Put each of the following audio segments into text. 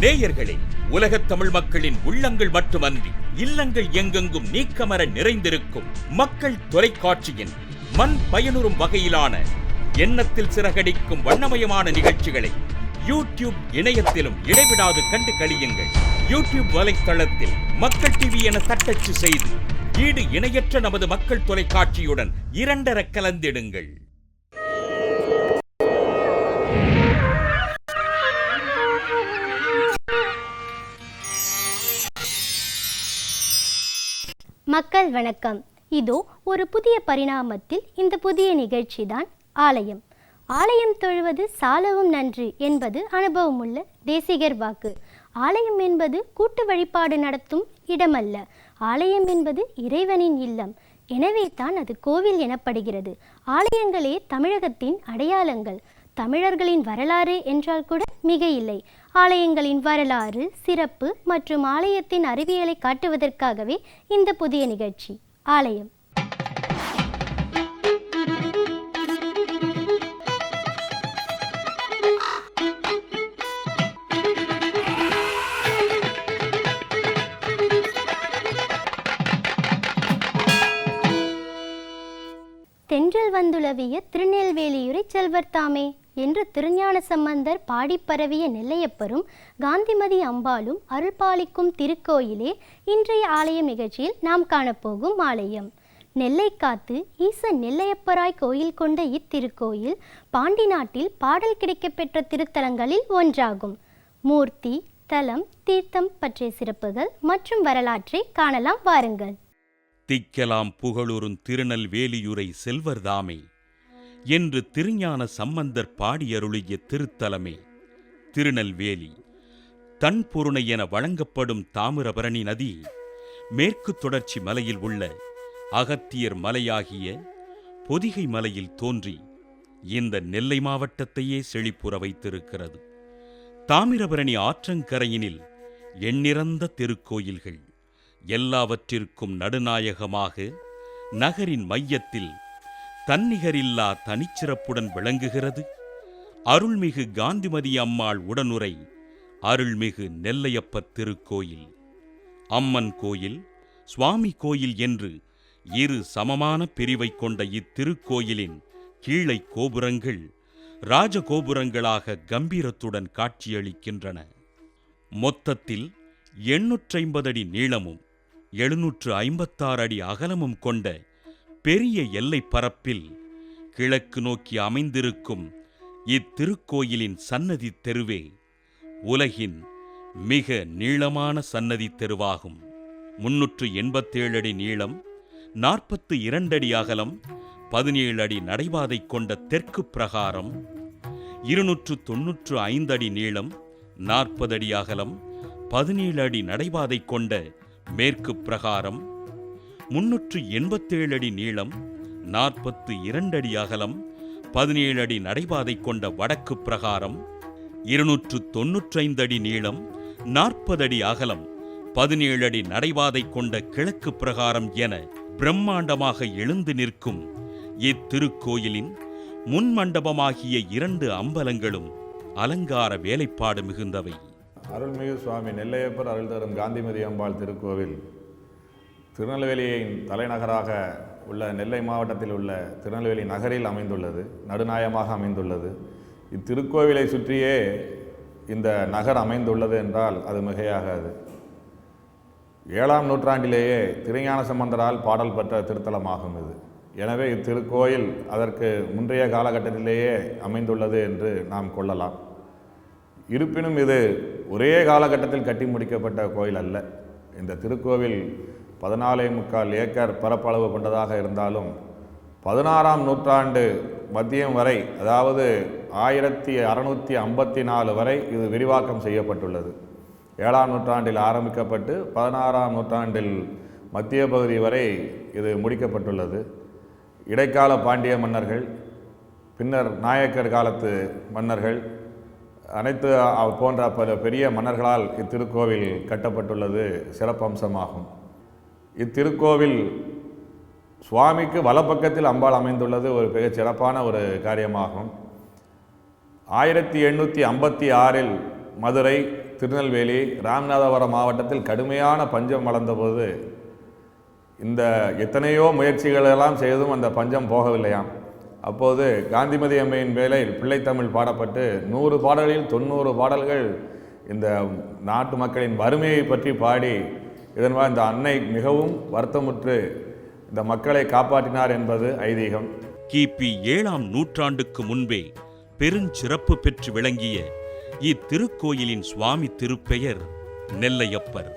நேயர்களே உலகத் தமிழ் மக்களின் உள்ளங்கள் மட்டுமன்றி இல்லங்கள் எங்கெங்கும் நீக்கமர நிறைந்திருக்கும் மக்கள் தொலைக்காட்சியின் மண் பயனுறும் வகையிலான எண்ணத்தில் சிறகடிக்கும் வண்ணமயமான நிகழ்ச்சிகளை யூடியூப் இணையத்திலும் இடைவிடாது கண்டு கழியுங்கள். யூடியூப் வலைத்தளத்தில் மக்கள் டிவி என தட்டச்சு செய்து ஈடு இணையற்ற நமது மக்கள் தொலைக்காட்சியுடன் இரண்டர கலந்திடுங்கள். மக்கள் வணக்கம். இதோ ஒரு புதிய பரிணாமத்தில் இந்த புதிய நிகழ்ச்சி தான் ஆலயம். ஆலயம் தொழுவது சாலவும் நன்று என்பது அனுபவமுள்ள தேசிகர் வாக்கு. ஆலயம் என்பது கூட்டு வழிபாடு நடத்தும் இடமல்ல. ஆலயம் என்பது இறைவனின் இல்லம். எனவே தான் அது கோவில் எனப்படுகிறது. ஆலயங்களே தமிழகத்தின் அடையாளங்கள். தமிழர்களின் வரலாறு என்றால் கூட மிக இல்லை ஆலயங்களின் வரலாறு சிறப்பு மற்றும் ஆலயத்தின் அறிவியலை காட்டுவதற்காகவே இந்த புதிய நிகழ்ச்சி ஆலயம். தென்றல் வந்துளவிய திருநெல்வேலியுரை செல்வர் தாமே. என்று திருஞான சம்பந்தர் பாடிப்பரவிய நெல்லையப்பரும் காந்திமதி அம்பாளும் அருள்பாலிக்கும் திருக்கோயிலே இன்றைய ஆலயம் நிகழ்ச்சியில் நாம் காணப்போகும் ஆலயம். நெல்லை காத்து ஈசன் நெல்லையப்பராய் கோயில் கொண்ட இத்திருக்கோயில் பாண்டி நாட்டில் பாடல் கிடைக்கப்பெற்ற திருத்தலங்களில் ஒன்றாகும். மூர்த்தி தலம் தீர்த்தம் பற்றிய சிறப்புகள் மற்றும் வரலாற்றை காணலாம் வாருங்கள். திக்கலாம் புகழுறும் திருநெல்வேலியுரை செல்வர்தாமே என்று திருஞான சம்பந்தர் பாடியருளிய திருத்தலமே. திருநெல்வேலி. தன்பொருணை என வழங்கப்படும் தாமிரபரணி நதி மேற்கு தொடர்ச்சி மலையில் உள்ள அகத்தியர் மலையாகிய பொதிகை மலையில் தோன்றி இந்த நெல்லை மாவட்டத்தையே செழிப்புற வைத்திருக்கிறது. தாமிரபரணி ஆற்றங்கரையினில் எண்ணிறந்த திருக்கோயில்கள் எல்லாவற்றிற்கும் நடுநாயகமாக நகரின் மையத்தில் தன்னிகரில்லா தனிச்சிறப்புடன் விளங்குகிறது. அருள்மிகு காந்திமதி அம்மாள் உடனுரை அருள்மிகு நெல்லையப்பத் திருக்கோயில். அம்மன் கோயில் சுவாமி கோயில் என்று இரு சமமான பிரிவை கொண்ட இத்திருக்கோயிலின் கீழை கோபுரங்கள் ராஜகோபுரங்களாக கம்பீரத்துடன் காட்சியளிக்கின்றன. மொத்தத்தில் எண்ணூற்றைம்பது அடி நீளமும் எழுநூற்று ஐம்பத்தாறு அடி அகலமும் கொண்ட பெரிய எல்லை பரப்பில் கிழக்கு நோக்கி அமைந்திருக்கும் இத்திருக்கோயிலின் சன்னதி தெருவே உலகின் மிக நீளமான சன்னதி தெருவாகும். முன்னூற்று எண்பத்தேழு அடி நீளம் நாற்பத்து இரண்டடி அகலம் பதினேழு அடி நடைபாதை கொண்ட தெற்கு பிரகாரம் இருநூற்று தொன்னூற்று ஐந்து அடி நீளம் நாற்பது அடி அகலம் பதினேழு அடி நடைபாதை கொண்ட மேற்கு பிரகாரம் முன்னூற்று எண்பத்தேழு அடி நீளம் நாற்பத்து இரண்டு அடி அகலம் பதினேழு அடி நடைபாதை கொண்ட வடக்கு பிரகாரம் இருநூற்று தொன்னூற்றைந்து அடி நீளம் நாற்பது அடி அகலம் பதினேழு அடி நடைபாதை கொண்ட கிழக்கு பிரகாரம் என பிரம்மாண்டமாக எழுந்து நிற்கும் இத்திருக்கோயிலின் முன்மண்டபமாகிய இரண்டு அம்பலங்களும் அலங்கார வேலைப்பாடு மிகுந்தவை. அருள்மிகு சுவாமி நெல்லையப்பர் அருள் தரும் காந்திமதி அம்பாள் திருக்கோவில் திருநெல்வேலியின் தலைநகராக உள்ள நெல்லை மாவட்டத்தில் உள்ள திருநெல்வேலி நகரில் அமைந்துள்ளது நடுநாயமாக அமைந்துள்ளது. இத்திருக்கோவிலை சுற்றியே இந்த நகர் அமைந்துள்ளது என்றால் அது மிகையாகாது. ஏழாம் நூற்றாண்டிலேயே திருஞான சம்பந்தரால் பாடல் பெற்ற திருத்தலமாகும் இது. எனவே இத்திருக்கோயில் அதற்கு முந்தைய காலகட்டத்திலேயே அமைந்துள்ளது என்று நாம் கொள்ளலாம். இருப்பினும் இது ஒரே காலகட்டத்தில் கட்டி முடிக்கப்பட்ட கோயில் அல்ல. இந்த திருக்கோவில் பதினாலே முக்கால் ஏக்கர் பரப்பளவு கொண்டதாக இருந்தாலும் பதினாறாம் நூற்றாண்டு மத்தியம் வரை அதாவது ஆயிரத்தி அறநூற்றி ஐம்பத்தி நாலு வரை இது விரிவாக்கம் செய்யப்பட்டுள்ளது. ஏழாம் நூற்றாண்டில் ஆரம்பிக்கப்பட்டு பதினாறாம் நூற்றாண்டில் மத்திய பகுதி வரை இது முடிக்கப்பட்டுள்ளது. இடைக்கால பாண்டிய மன்னர்கள் பின்னர் நாயக்கர் காலத்து மன்னர்கள் அனைத்து போன்ற பல பெரிய மன்னர்களால் இத்திருக்கோவில் கட்டப்பட்டுள்ளது சிறப்பம்சமாகும். இத்திருக்கோவில் சுவாமிக்கு வலப்பக்கத்தில் அம்பாள் அமைந்துள்ளது ஒரு மிகச் சிறப்பான ஒரு காரியமாகும். ஆயிரத்தி எண்ணூற்றி ஐம்பத்தி ஆறில் மதுரை திருநெல்வேலி ராமநாதபுரம் மாவட்டத்தில் கடுமையான பஞ்சம் வளர்ந்தபோது இந்த எத்தனையோ முயற்சிகளெல்லாம் செய்தும் அந்த பஞ்சம் போகவில்லையாம். அப்போது காந்திமதி அம்மையின் வேலையில் பிள்ளைத்தமிழ் பாடப்பட்டு நூறு பாடல்களில் தொண்ணூறு பாடல்கள் இந்த நாட்டு மக்களின் வறுமையை பற்றி பாடி இதன் இந்த அன்னை மிகவும் வருத்தமுற்று இந்த மக்களை காப்பாற்றினார் என்பது ஐதீகம். கிபி ஏழாம் நூற்றாண்டுக்கு முன்பே பெருஞ்சிறப்பு பெற்று விளங்கிய இத்திருக்கோயிலின் சுவாமி திருப்பெயர் நெல்லையப்பர்.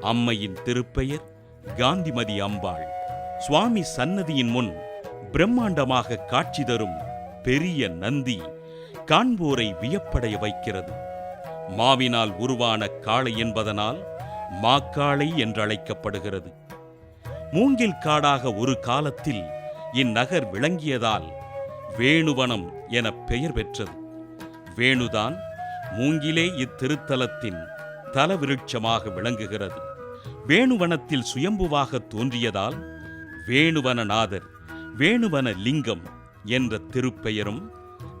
அம்மையின் திருப்பெயர் காந்திமதி அம்பாள். சுவாமி சன்னதியின் முன் பிரம்மாண்டமாக காட்சி தரும் பெரிய நந்தி காண்போரை வியப்படைய வைக்கிறது. மாவினால் உருவான காளை என்பதனால் மாக்காளை என்றழைக்கப்படுகிறது. மூங்கில் காடாக ஒரு காலத்தில் இந்நகர் விளங்கியதால் வேணுவனம் என பெயர் பெற்றது. வேணுதான் மூங்கிலே இத்திருத்தலத்தின் தலவிருட்சமாக விளங்குகிறது. வேணுவனத்தில் சுயம்புவாக தோன்றியதால் வேணுவனநாதர் வேணுவன லிங்கம் என்ற திருப்பெயரும்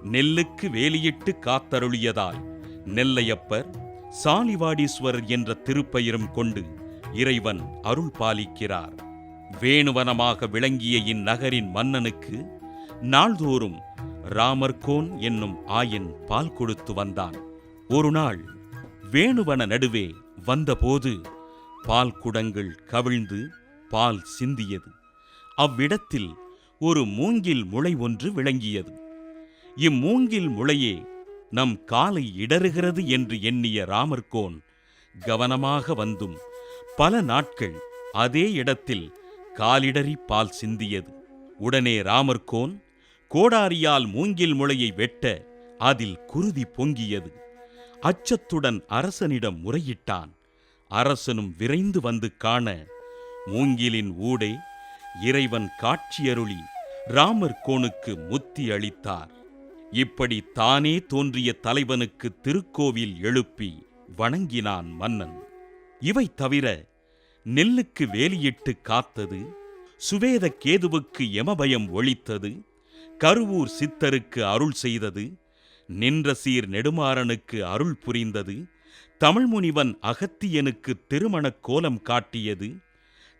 நெல்லுக்கு வேலியிட்டு காத்தருளியதால் நெல்லையப்பர் சாலிவாடீஸ்வரர் என்ற திருப்பெயரும் கொண்டு இறைவன் அருள் பாலிக்கிறார். வேணுவனமாக விளங்கிய இந்நகரின் மன்னனுக்கு நாள்தோறும் ராமர்கோன் என்னும் ஆயன் பால் கொடுத்து வந்தான். ஒரு நாள் வேணுவன நடுவே வந்தபோது பால் குடங்கள் கவிழ்ந்து பால் சிந்தியது. அவ்விடத்தில் ஒரு மூங்கில் முளை ஒன்று விளங்கியது. இம்மூங்கில் முளையே நம் காலை இடறுகிறது என்று எண்ணிய ராமர்கோன் கவனமாக வந்தும் பல நாட்கள் அதே இடத்தில் காலிடறி பால் சிந்தியது. உடனே ராமர்கோன் கோடாரியால் மூங்கில் முளையை வெட்ட அதில் குருதி பொங்கியது. அச்சத்துடன் அரசனிடம் முறையிட்டான். அரசனும் விரைந்து வந்து காண மூங்கிலின் ஊடே இறைவன் காட்சியருளி ராமர் கோனுக்கு முத்தி அளித்தார். இப்படி தானே தோன்றிய தலைவனுக்கு திருக்கோவில் எழுப்பி வணங்கினான் மன்னன். இவை தவிர நெல்லுக்கு வேலியிட்டு காத்தது சுவேத கேதுவுக்கு யமபயம் ஒழித்தது கருவூர் சித்தருக்கு அருள் செய்தது நின்ற சீர் நெடுமாறனுக்கு அருள் புரிந்தது தமிழ்முனிவன் அகத்தியனுக்கு திருமணக் கோலம் காட்டியது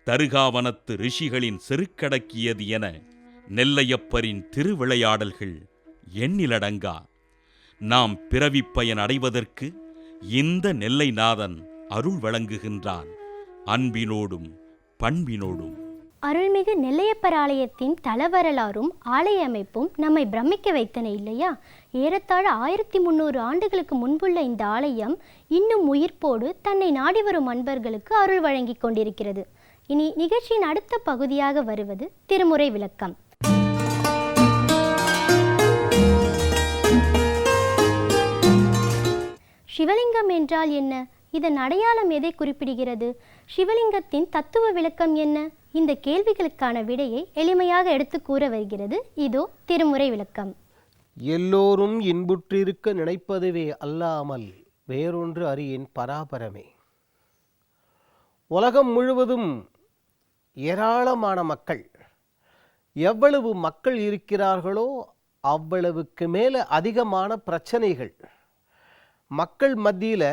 தருகாவனத்து ரிஷிகளின் செருக்கடக்கியது என நெல்லையப்பரின் திருவிளையாடல்கள் எண்ணிலடங்கா. நாம் பிறவி பயன் அடைவதற்கு இந்த நெல்லைநாதன் அருள் வழங்குகின்றான். அன்பினோடும் பண்பினோடும். அருள்மிகு நெல்லையப்பர் ஆலயத்தின் தலவரலாறும் ஆலய அமைப்பும் நம்மை பிரமிக்க வைத்தன இல்லையா? ஏறத்தாழ ஆயிரத்தி முந்நூறு ஆண்டுகளுக்கு முன்புள்ள இந்த ஆலயம் இன்னும் உயிர்ப்போடு தன்னை நாடி வரும் அன்பர்களுக்கு அருள் வழங்கிக் கொண்டிருக்கிறது. இனி நிகழ்ச்சியின் அடுத்த பகுதியாக வருவது திருமுறை விளக்கம். சிவலிங்கம் என்றால் என்ன? இதன் அடையாளம் எதை குறிப்பிடுகிறது? சிவலிங்கத்தின் தத்துவ விளக்கம் என்ன? இந்த கேள்விகளுக்கான விடையை எளிமையாக எடுத்து கூற வருகிறது. இதோ திருமுறை விளக்கம். எல்லோரும் இன்புற்றிருக்க நினைப்பதுவே அல்லாமல் வேறொன்று அறியின் பராபரமே. உலகம் முழுவதும் ஏராளமான மக்கள் எவ்வளவு மக்கள் இருக்கிறார்களோ அவ்வளவுக்கு மேலே அதிகமான பிரச்சனைகள் மக்கள் மத்தியில்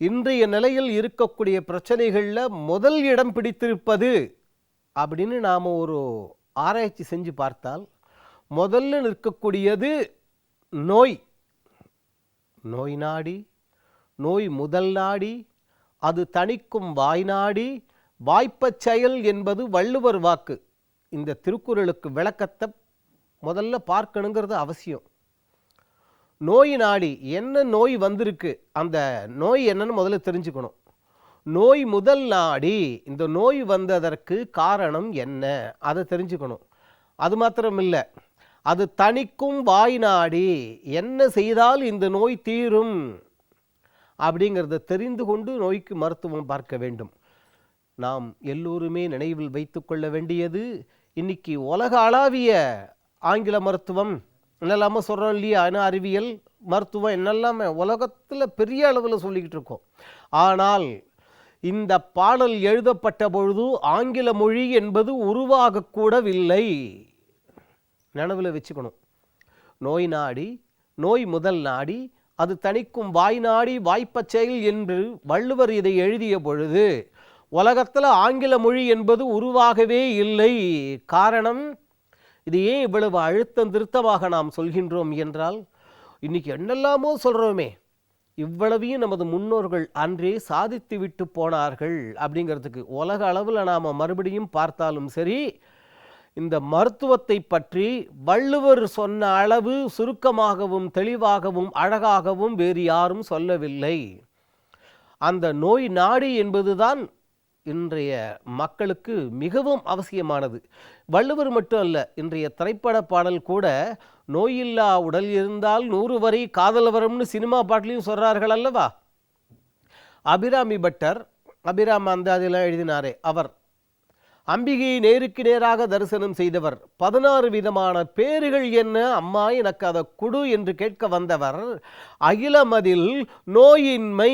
இன்றைய நிலையில் இருக்கக்கூடிய பிரச்சனைகளில் முதல் இடம் பிடித்திருப்பது அப்படின்னு நாம் ஒரு ஆராய்ச்சி செஞ்சு பார்த்தால் முதல்ல நிற்கக்கூடியது நோய். நோய் நாடி நோய் முதல் நாடி அது தணிக்கும் வாய் நாடி வாய்ப்பச் செயல் என்பது வள்ளுவர் வாக்கு. இந்த திருக்குறளுக்கு விளக்கத்தை முதல்ல பார்க்கணுங்கிறது அவசியம். நோய் நாடி என்ன நோய் வந்திருக்கு அந்த நோய் என்னன்னு முதல்ல தெரிஞ்சுக்கணும். நோய் முதல் நாடி இந்த நோய் வந்ததற்கு காரணம் என்ன அதை தெரிஞ்சுக்கணும். அது மாத்திரம் இல்லை அது தணிக்கும் வாய் நாடி என்ன செய்தால் இந்த நோய் தீரும் அப்படிங்கிறத தெரிந்து கொண்டு நோய்க்கு மருத்துவம் பார்க்க வேண்டும். நாம் எல்லோருமே நினைவில் வைத்துக்கொள்ள வேண்டியது இன்னைக்கு உலக அளவிய ஆங்கில மருத்துவம். என்னெல்லாமோ சொல்கிறோம் இல்லையா? ஏன்னா அறிவியல் மருத்துவம் என்னெல்லாமே உலகத்தில் பெரிய அளவில் சொல்லிக்கிட்டு இருக்கோம். ஆனால் இந்த பாடல் எழுதப்பட்ட பொழுது ஆங்கில மொழி என்பது உருவாகக்கூடவில்லை. நினைவில் வச்சுக்கணும். நோய் நாடி நோய் முதல் நாடி அது தணிக்கும் வாய் நாடி வாய்ப்பச் செயல் என்று வள்ளுவர் இதை எழுதிய பொழுது உலகத்தில் ஆங்கில மொழி என்பது உருவாகவே இல்லை. காரணம் இது ஏன் இவ்வளவு அழுத்தம் திருத்தமாக நாம் சொல்கின்றோம் என்றால் இன்னைக்கு என்னெல்லாமோ சொல்கிறோமே இவ்வளவையும் நமது முன்னோர்கள் அன்றே சாதித்து விட்டு போனார்கள் அப்படிங்கிறதுக்கு உலக அளவில் நாம் மறுபடியும் பார்த்தாலும் சரி இந்த மருத்துவத்தை பற்றி வள்ளுவர் சொன்ன அளவு சுருக்கமாகவும் தெளிவாகவும் அழகாகவும் வேறு யாரும் சொல்லவில்லை. அந்த நோய் நாடி என்பதுதான் இன்றைய மக்களுக்கு மிகவும் அவசியமானது. வள்ளுவர் மட்டும் அல்ல இன்றைய திரைப்பட பாடல் கூட நோயில்லா உடல் இருந்தால் நூறு வரை காதல் வரும்னு சினிமா பாட்டிலையும் சொல்கிறார்கள் அல்லவா? அபிராமி பட்டர் அபிராம் அந்த அதெல்லாம் எழுதினாரே அவர் அம்பிகையை நேருக்கு நேராக தரிசனம் செய்தவர். பதினாறு விதமான பேர்கள் என்ன? அம்மா எனக்கு அதை குடு என்று கேட்க வந்தவர். அகிலமதில் நோயின்மை.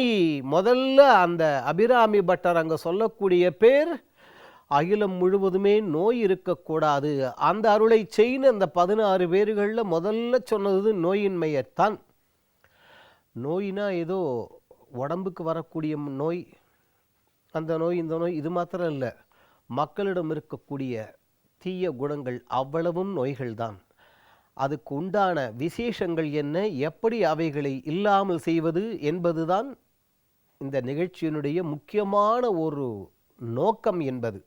முதல்ல அந்த அபிராமி பட்டர் அங்கே சொல்லக்கூடிய பேர் அகிலம் முழுவதுமே நோய் இருக்கக்கூடாது. அந்த அருளை செய்ன அந்த பதினாறு பேர்களில் முதல்ல சொன்னது நோயின்மையைத்தான். நோயினா ஏதோ உடம்புக்கு வரக்கூடிய நோய். அந்த நோய் இந்த நோய் இது மாத்திரம் இல்லை. மக்களிடம் இருக்கக்கூடிய தீய குணங்கள் அவ்வளவும் நோய்கள்தான். அதுக்கு உண்டான விசேஷங்கள் என்ன? எப்படி அவைகளை இல்லாமல் செய்வது என்பதுதான் இந்த நிகழ்ச்சியினுடைய முக்கியமான ஒரு நோக்கம் என்பது.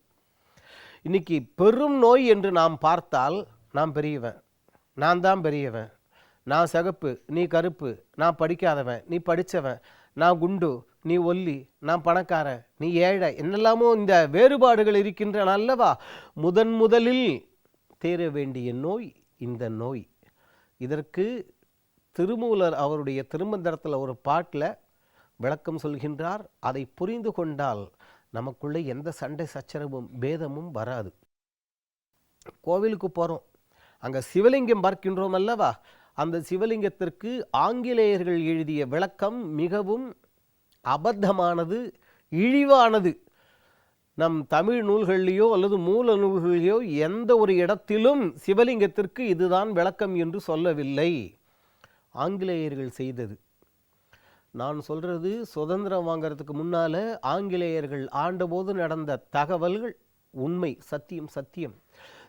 இன்னைக்கு பெரும் நோய் என்று நாம் பார்த்தால் நான் பெரியவன் நான் தான் பெரியவன். நான் சிகப்பு நீ கருப்பு நான் படிக்காதவன் நீ படித்தவன் நான் குண்டு நீ ஒல்லி நான் பணக்காரன் நீ ஏழை என்னெல்லாமோ இந்த வேறுபாடுகள் இருக்கின்றன அல்லவா? முதன் முதலில் தேர வேண்டிய நோய் இந்த நோய். இதற்கு திருமூலர் அவருடைய திருமந்திரத்தில் ஒரு பாட்டில் விளக்கம் சொல்கின்றார். அதை புரிந்து கொண்டால் நமக்குள்ளே எந்த சண்டை சச்சரவும் பேதமும் வராது. கோவிலுக்கு போகிறோம் அங்கே சிவலிங்கம் பார்க்கின்றோம் அல்லவா? அந்த சிவலிங்கத்திற்கு ஆங்கிலேயர்கள் எழுதிய விளக்கம் மிகவும் அபத்தமானது இழிவானது. நம் தமிழ் நூல்கள்லேயோ அல்லது மூல நூல்களிலேயோ எந்த ஒரு இடத்திலும் சிவலிங்கத்திற்கு இதுதான் விளக்கம் என்று சொல்லவில்லை. ஆங்கிலேயர்கள் செய்தது. நான் சொல்கிறது சுதந்திரம் வாங்கிறதுக்கு முன்னால் ஆங்கிலேயர்கள் ஆண்டபோது நடந்த தகவல்கள் உண்மை சத்தியம் சத்தியம்.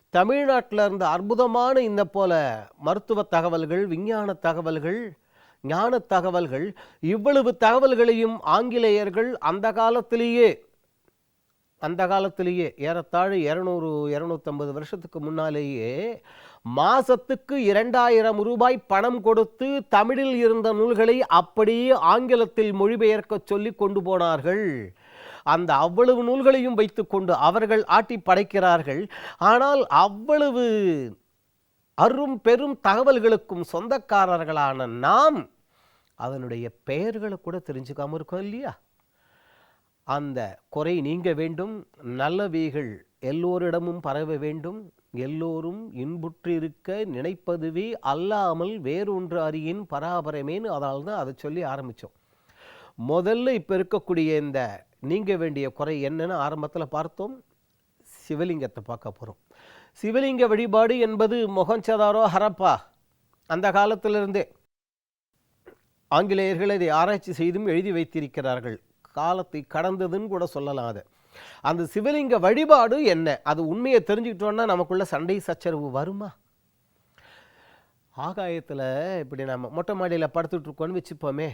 தமிழ்நாட்டில் இருந்த அற்புதமான இந்த போல மருத்துவ தகவல்கள் விஞ்ஞான தகவல்கள் ஞான தகவல்கள் இவ்வளவு தகவல்களையும் ஆங்கிலேயர்கள் அந்த காலத்திலேயே அந்த காலத்திலேயே ஏறத்தாழ இரநூறு இரநூத்தம்பது வருஷத்துக்கு முன்னாலேயே மாசத்துக்கு இரண்டாயிரம் ரூபாய் பணம் கொடுத்து தமிழில் இருந்த நூல்களை அப்படியே ஆங்கிலத்தில் மொழிபெயர்க்க சொல்லி கொண்டு போனார்கள். அந்த அவ்வளவு நூல்களையும் வைத்துக்கொண்டு அவர்கள் ஆட்டி படைக்கிறார்கள். ஆனால் அவ்வளவு அரும் பெரும் தகவல்களுக்கும் சொந்தக்காரர்களான நாம் அதனுடைய பெயர்களை கூட தெரிஞ்சுக்காமல் இருக்கும் இல்லையா? அந்த குறை நீங்க வேண்டும் நல்லவைகள் எல்லோரிடமும் பரவ வேண்டும் எல்லோரும் இன்புற்றிருக்க நினைப்பதுவே அல்லாமல் வேறொன்று அறியின் பராபரமேன்னு அதனால தான் அதை சொல்லி ஆரம்பித்தோம். முதல்ல இப்போ இருக்கக்கூடிய இந்த நீங்க வேண்டிய குறை என்னன்னு ஆரம்பத்தில் பார்த்தோம். சிவலிங்கத்தை பார்க்க போகிறோம் சிவலிங்க வழிபாடு என்பது மொகஞ்சதாரோ ஹரப்பா? அந்த காலத்திலிருந்தே ஆங்கிலேயர்கள் அதை ஆராய்ச்சி செய்தும் எழுதி வைத்திருக்கிறார்கள். காலத்தை கடந்ததுன்னு கூட சொல்லலாம் அதை. அந்த சிவலிங்க வழிபாடு என்ன? அது உண்மையை தெரிஞ்சுக்கிட்டோன்னா நமக்குள்ள சண்டை சச்சரவு வருமா? ஆகாயத்தில் இப்படி நம்ம மொட்டை மாடியில் படுத்துட்டு இருக்கோன்னு வச்சுப்போமே.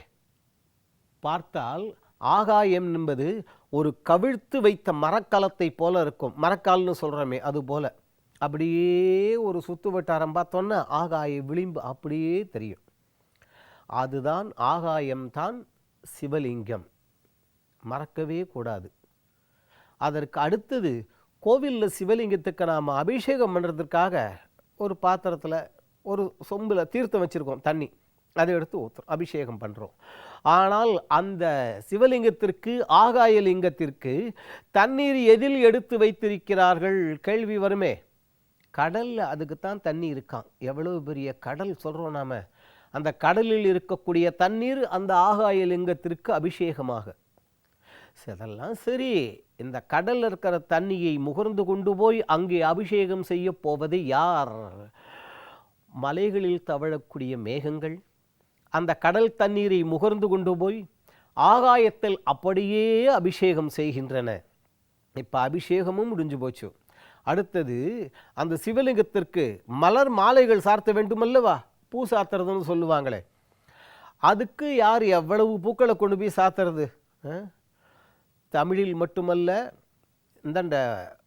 பார்த்தால் ஆகாயம் என்பது ஒரு கவிழ்த்து வைத்த மரக்காலத்தை போல இருக்கும். மரக்கால்னு சொல்கிறோமே அது போல். அப்படியே ஒரு சுத்து வட்டாரம் பார்த்தோன்னா ஆகாய விளிம்பு அப்படியே தெரியும். அதுதான் ஆகாயம்தான் சிவலிங்கம். மறக்கவே கூடாது. அதற்கு அடுத்தது கோவிலில் சிவலிங்கத்துக்கு நாம் அபிஷேகம் பண்ணுறதுக்காக ஒரு பாத்திரத்தில் ஒரு சொம்பில் தீர்த்தம் வச்சுருக்கோம் தண்ணி. அதை எடுத்து ஊற்றுறோம் அபிஷேகம் பண்ணுறோம் ஆனால் அந்த சிவலிங்கத்திற்கு ஆகாய லிங்கத்திற்கு தண்ணீர் எதில் எடுத்து வைத்திருக்கிறார்கள்? கேள்வி வருமே. கடலில் அதுக்குத்தான் தண்ணி இருக்கான் எவ்வளோ பெரிய கடல் சொல்கிறோம் நாம். அந்த கடலில் இருக்கக்கூடிய தண்ணீர் அந்த ஆகாய லிங்கத்திற்கு அபிஷேகமாக. சரி, அதெல்லாம் சரி. இந்த கடலில் இருக்கிற தண்ணியை முகர்ந்து கொண்டு போய் அங்கே அபிஷேகம் செய்ய போவது யார்? மலைகளில் தவழக்கூடிய மேகங்கள் அந்த கடல் தண்ணீரை முகர்ந்து கொண்டு போய் ஆகாயத்தில் அப்படியே அபிஷேகம் செய்கின்றன. இப்போ அபிஷேகமும் முடிஞ்சு போச்சு. அடுத்தது அந்த சிவலிங்கத்திற்கு மலர் மாலைகள் சார்த்த வேண்டுமல்லவா? பூ சாத்துறதுன்னு சொல்லுவாங்களே. அதுக்கு யார் எவ்வளவு பூக்களை கொண்டு போய் சாத்துறது? ஆ? தமிழில் மட்டுமல்ல இந்தண்ட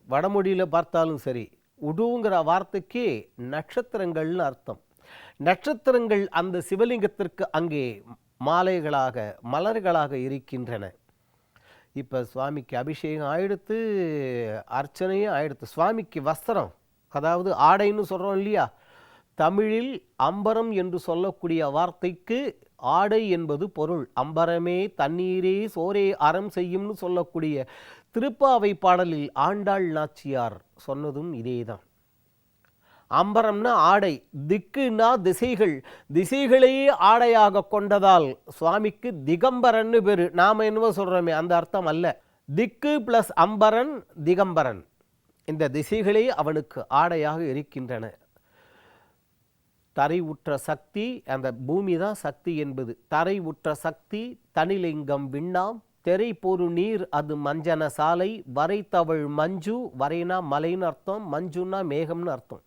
வடமொழியில் பார்த்தாலும் சரி உடுங்கிற வார்த்தைக்கே நட்சத்திரங்கள்னு அர்த்தம். நட்சத்திரங்கள் அந்த சிவலிங்கத்திற்கு அங்கே மாலைகளாக மலர்களாக இருக்கின்றன. இப்போ சுவாமிக்கு அபிஷேகம் ஆயிடுத்து அர்ச்சனையும் ஆயிடுத்து சுவாமிக்கு வஸ்திரம் அதாவது ஆடைன்னு சொல்கிறோம் இல்லையா? தமிழில் அம்பரம் என்று சொல்லக்கூடிய வார்த்தைக்கு ஆடை என்பது பொருள். அம்பரமே தண்ணீரே சோரே அறம் செய்யும்னு சொல்லக்கூடிய திருப்பாவை பாடலில் ஆண்டாள் நாச்சியார் சொன்னதும் இதேதான். அம்பரம்னா ஆடை திக்குன்னா திசைகள் திசைகளையே ஆடையாக கொண்டதால் சுவாமிக்கு திகம்பரன்னு பேர். நாம் என்னவோ சொல்கிறோமே அந்த அர்த்தம் அல்ல. திக்கு ப்ளஸ் அம்பரன் திகம்பரன். இந்த திசைகளே அவனுக்கு ஆடையாக இருக்கின்றன. தரை உற்ற சக்தி அந்த பூமி தான் சக்தி என்பது. தரை உற்ற சக்தி தனிலிங்கம் விண்ணாம் தெரை பொரு நீர் அது மஞ்சன சாலை வரைத்தவள் மஞ்சு வரைனா மலைன்னு அர்த்தம் மஞ்சுன்னா மேகம்னு அர்த்தம்.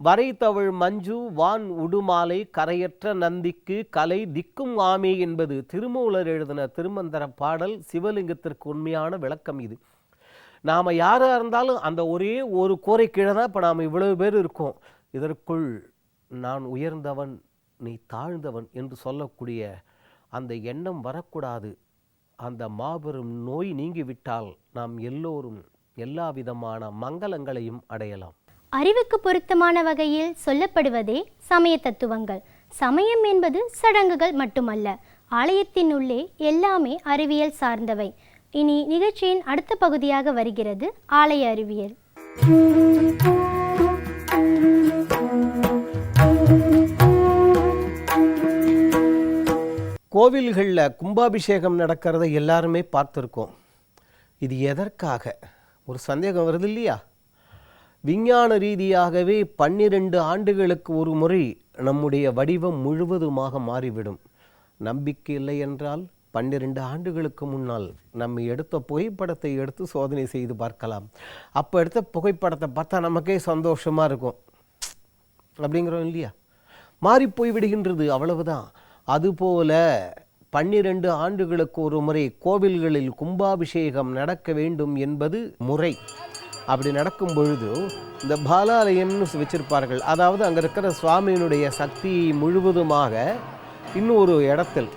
வரைத்தவள் மஞ்சு வான் உடுமாலை கரையற்ற நந்திக்கு கலை திக்கும் ஆமே என்பது திருமூலர் எழுதின திருமந்திர பாடல் சிவலிங்கத்திற்கு உண்மையான விளக்கம் இது. நாம் யாராக இருந்தாலும் அந்த ஒரே ஒரு கோரிக்கீழே தான் இப்போ நாம் இவ்வளவு பேர் இருக்கோம். இதற்குள் நான் உயர்ந்தவன் நீ தாழ்ந்தவன் என்று சொல்லக்கூடிய அந்த எண்ணம் வரக்கூடாது. அந்த மாபெரும் நோய் நீங்கிவிட்டால் நாம் எல்லோரும் எல்லா விதமான மங்களங்களையும் அடையலாம். அறிவுக்கு பொருத்தமான வகையில் சொல்லப்படுவதே சமய தத்துவங்கள். சமயம் என்பது சடங்குகள் மட்டுமல்ல ஆலயத்தின் உள்ளே எல்லாமே அறிவியல் சார்ந்தவை. இனி நிகழ்ச்சியின் அடுத்த பகுதியாக வருகிறது ஆலய அறிவியல். கோவில்களில் கும்பாபிஷேகம் நடக்கிறத எல்லாருமே பார்த்துருக்கோம். இது எதற்காக? ஒரு சந்தேகம் வருது இல்லையா? விஞ்ஞான ரீதியாகவே பன்னிரண்டு ஆண்டுகளுக்கு ஒரு முறை நம்முடைய வடிவம் முழுவதுமாக மாறிவிடும். நம்பிக்கை இல்லை என்றால் பன்னிரண்டு ஆண்டுகளுக்கு முன்னால் நம்ம எடுத்த புகைப்படத்தை எடுத்து சோதனை செய்து பார்க்கலாம். அப்போ எடுத்த புகைப்படத்தை பார்த்தா நமக்கே சந்தோஷமாக இருக்கும். அப்படிங்கிறோம் இல்லையா? மாறி போய் விடுகின்றது அவ்வளவுதான். அதுபோல பன்னிரண்டு ஆண்டுகளுக்கு ஒரு முறை கோவில்களில் கும்பாபிஷேகம் நடக்க வேண்டும் என்பது முறை. அப்படி நடக்கும் பொழுது இந்த பாலாலயம்னு வச்சிருப்பார்கள். அதாவது அங்கே இருக்கிற சுவாமியினுடைய சக்தி முழுவதுமாக இன்னொரு இடத்தில்.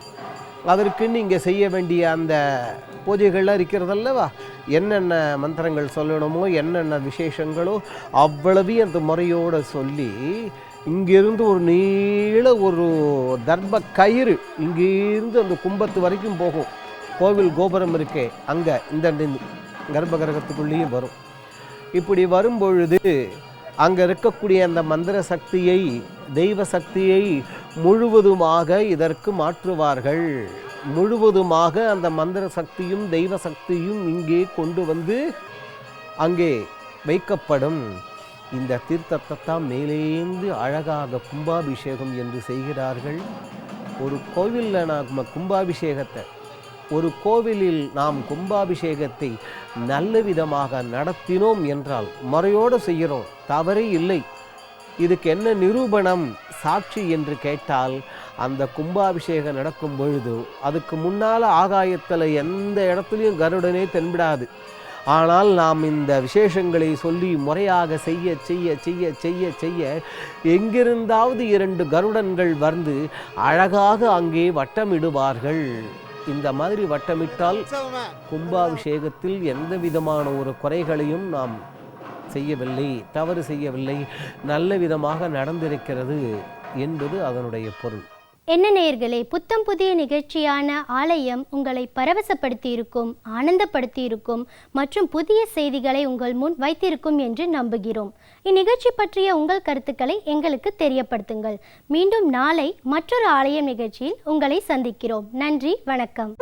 அதற்குன்னு இங்கே செய்ய வேண்டிய அந்த பூஜைகள்லாம் இருக்கிறதல்லவா? என்னென்ன மந்திரங்கள் சொல்லணுமோ என்னென்ன விசேஷங்களோ அவ்வளவையும் அந்த முறையோடு சொல்லி இங்கிருந்து ஒரு நீள ஒரு தர்ப கயிறு இங்கிருந்து அந்த கும்பத்து வரைக்கும் போகும். கோவில் கோபுரம் இருக்கே அங்கே இந்த கர்ப்பகிரகத்துக்குள்ளேயும் வரும். இப்படி வரும்பொழுது அங்கே இருக்கக்கூடிய அந்த மந்திர சக்தியை தெய்வ சக்தியை முழுவதுமாக இதற்கு மாற்றுவார்கள். முழுவதுமாக அந்த மந்திர சக்தியும் தெய்வ சக்தியும் இங்கே கொண்டு வந்து அங்கே வைக்கப்படும். இந்த தீர்த்தத்தை தான் மேலேந்து அழகாக கும்பாபிஷேகம் என்று செய்கிறார்கள். ஒரு கோவிலில் நாம் கும்பாபிஷேகத்தை ஒரு கோவிலில் நாம் கும்பாபிஷேகத்தை நல்ல விதமாக நடத்தினோம் என்றால் முறையோடு செய்கிறோம் தவறே இல்லை. இதுக்கு என்ன நிரூபணம் சாட்சி என்று கேட்டால் அந்த கும்பாபிஷேகம் நடக்கும் பொழுது அதுக்கு முன்னால் ஆகாயத்தில் எந்த இடத்துலையும் கருடனே தென்படாது. ஆனால் நாம் இந்த விசேஷங்களை சொல்லி முறையாக செய்ய செய்ய செய்ய செய்ய செய்ய எங்கிருந்தாவது இரண்டு கருடன்கள் வந்து அழகாக அங்கே வட்டமிடுவார்கள். இந்த மாதிரி வட்டமிட்டால் கும்பாபிஷேகத்தில் எந்த விதமான ஒரு குறைகளையும் நாம் செய்யவில்லை தவறு செய்யவில்லை. நல்ல விதமாக நடந்திருக்கிறது என்பது அதனுடைய பொருள். என்ன நேயர்களே புத்தம் புதிய நிகழ்ச்சியான ஆலயம் உங்களை பரவசப்படுத்தி இருக்கும் ஆனந்தப்படுத்தி இருக்கும் மற்றும் புதிய செய்திகளை உங்கள் முன் வைத்திருக்கும் என்று நம்புகிறோம். இந்நிகழ்ச்சி பற்றிய உங்கள் கருத்துக்களை எங்களுக்கு தெரியப்படுத்துங்கள். மீண்டும் நாளை மற்றொரு ஆலயம் நிகழ்ச்சியில் உங்களை சந்திக்கிறோம். நன்றி வணக்கம்.